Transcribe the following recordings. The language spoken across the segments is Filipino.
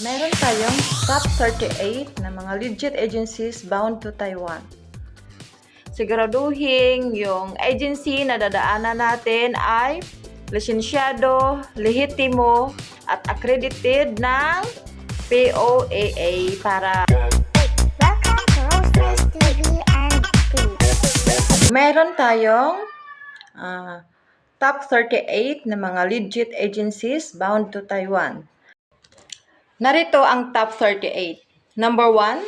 Meron tayong top 38 na mga legit agencies bound to Taiwan. Siguraduhin yung agency na dadaanan natin ay lisensyado, lehitimo, at accredited ng POAA para meron tayong ah, top 38 na mga legit agencies bound to Taiwan. Narito ang top 38. Number 1,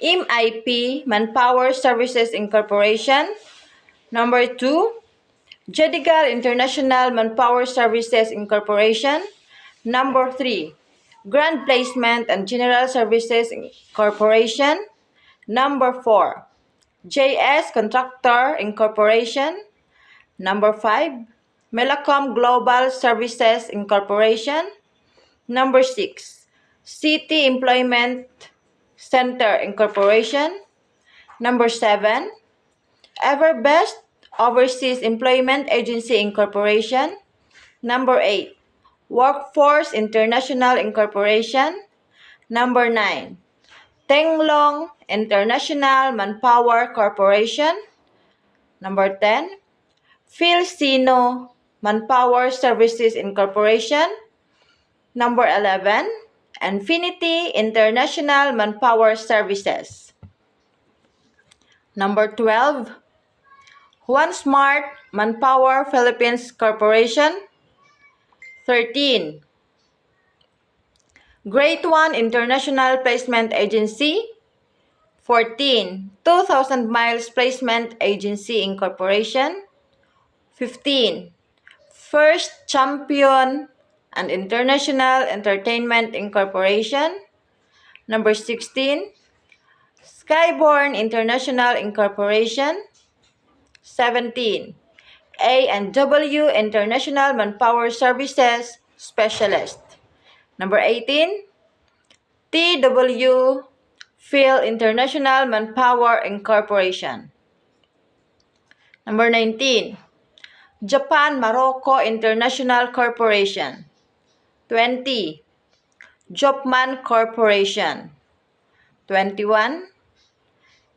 MIP Manpower Services Incorporation. Number 2, Jedigal International Manpower Services Incorporation. Number 3, Grand Placement and General Services Corporation. Number 4, JS Contractor Incorporation. Number 5, Melacom Global Services Incorporation. Number 6, City Employment Center Incorporation. Number 7, Everbest Overseas Employment Agency Incorporation. Number 8, Workforce International Incorporation. Number 9, Tenglong International Manpower Corporation. Number 10, Filsino Manpower Services Incorporation. Number 11, Infinity International Manpower Services. Number 12, Juan Smart Manpower Philippines Corporation. 13, Great One International Placement Agency. 14, 2000 Miles Placement Agency Incorporation. 15, First Champion and International Entertainment Incorporation. Number 16, Skyborn International Incorporation. 17, A&W International Manpower Services Specialist. Number 18, TW Phil International Manpower Incorporation. Number 19, Japan Morocco International Corporation. 20, Jopman Corporation. 21,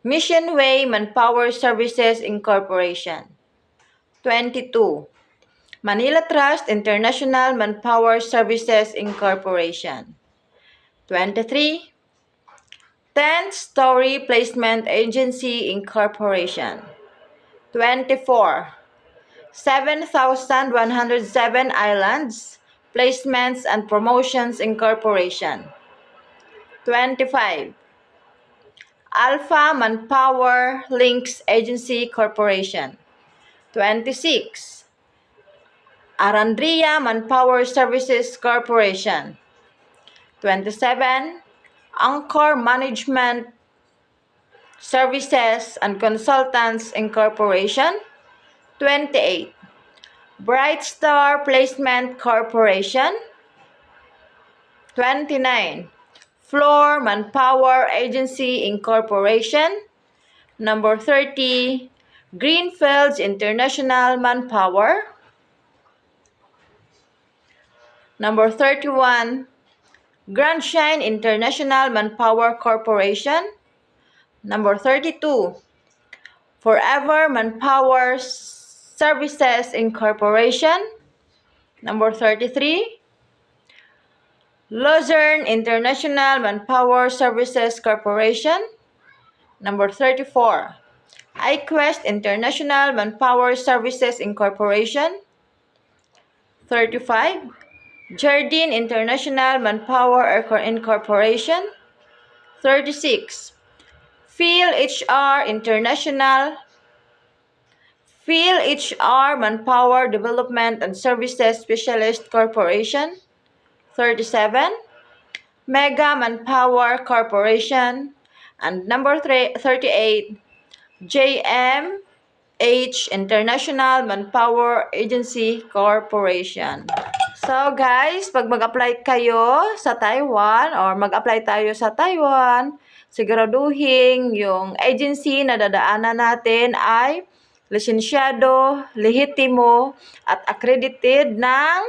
Mission Way Manpower Services Incorporation. 22, Manila Trust International Manpower Services Incorporation. 23, 10th Story Placement Agency Incorporation. 24, 7,107 Islands Placements and Promotions Incorporation. 25, Alpha Manpower Links Agency Corporation. 26, Arandria Manpower Services Corporation. 27, Anchor Management Services and Consultants Incorporation. 28, Bright Star Placement Corporation. 29, Floor Manpower Agency Incorporation. Number 30, Greenfields International Manpower. Number 31, Grand Shine International Manpower Corporation. Number 32, Forever Manpower Services Incorporation. Number 33, Luzerne International Manpower Services Corporation. Number 34, iQuest International Manpower Services Incorporation. 35, Jardine International Manpower Incorporation. 36, Phil HR International Phil HR Manpower Development and Services Specialist Corporation 37 Mega Manpower Corporation and number three- 38 JMH International Manpower Agency Corporation. So guys, pag mag-apply kayo sa Taiwan or mag-apply tayo sa Taiwan, siguraduhin yung agency na dadaanan natin ay lisensyado, lehitimo, at accredited ng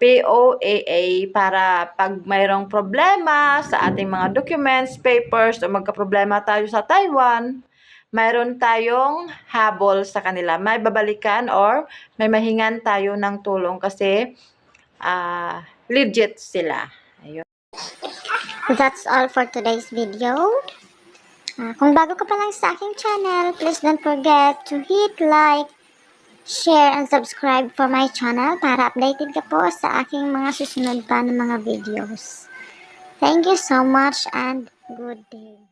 POAA para pag mayroong problema sa ating mga documents, papers, o magka-problema tayo sa Taiwan, mayroon tayong habol sa kanila. May babalikan or may mahingan tayo ng tulong kasi ah, legit sila. Ayun. That's all for today's video. Ah, kung bago ka pa lang sa aking channel, please don't forget to hit like, share, and subscribe for my channel para updated ka po sa aking mga susunod pa ng mga videos. Thank you so much and good day.